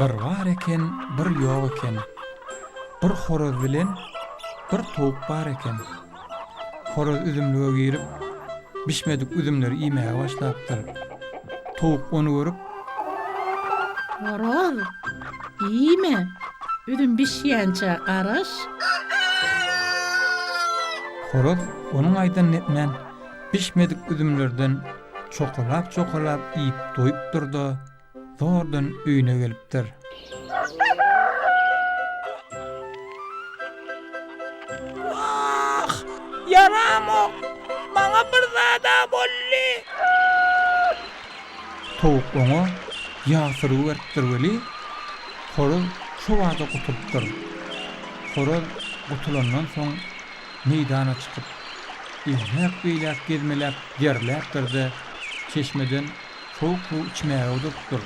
Bir var eken, bir ýok eken. Bir horoz bilen bir towuk bar eken. Horoz üzümlüge girip bişmedik üzümleri iýmege başlapdyr. Towuk onu görüp Horoz, iyi mi? Üdüm bişýänçe garaş. horoz onun aýdan netmen bişmedik üzümlerden çokolap. Zordan öýüne gelipdir. Ah, yaramok. Bana bir zada bolli. Towuk oňa ýasyry beripdir weli. Horoz şu wada gutulypdyr. Horoz gutulandan soň meýdana çykyp ilmek beýlek gezmelek yerläpdirdi. Çeşmeden soğuk su içmeye udupdur.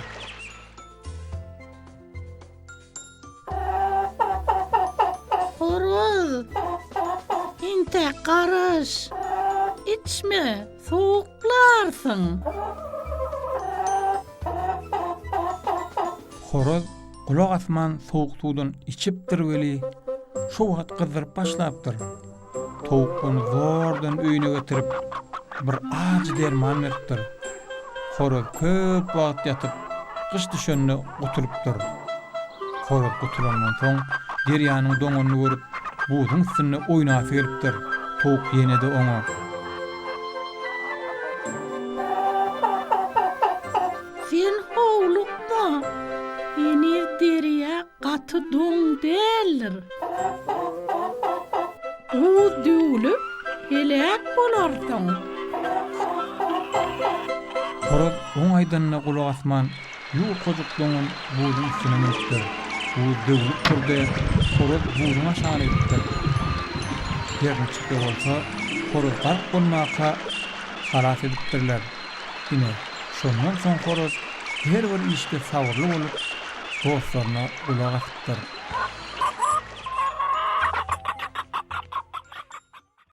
İçme, soğuklarsın. Horoz kulak asman soğuk sudan içipdir weli. Şu wagt gyzyryp başlapdyr. Towuk onu zordan öýüne getirip bir acı derman beripdir. Horoz köp wagt yatyp kış düşenine oturupdyr. Horoz oturandan soň derýanyň doňuny görüp buzyň üstüne oýnasy gelipdir. Towuk ýene-de oňa Sen hovlukma. Beni deriye katı don değildir. O düğülüp helak bolarsan. Horoz oň aýdanyna kulak asman ýuw kojukluğun buzyň üstüne menipdir. Bu döwlük turdy, horoz buzyň aşağı gitdir. Ýerine çykdy bolsa, horoz gark bolmaka halat edipdirler. Ine, şondan soň horoz her bir işde sabırly bolup, dostlaryna kulak asypdyr.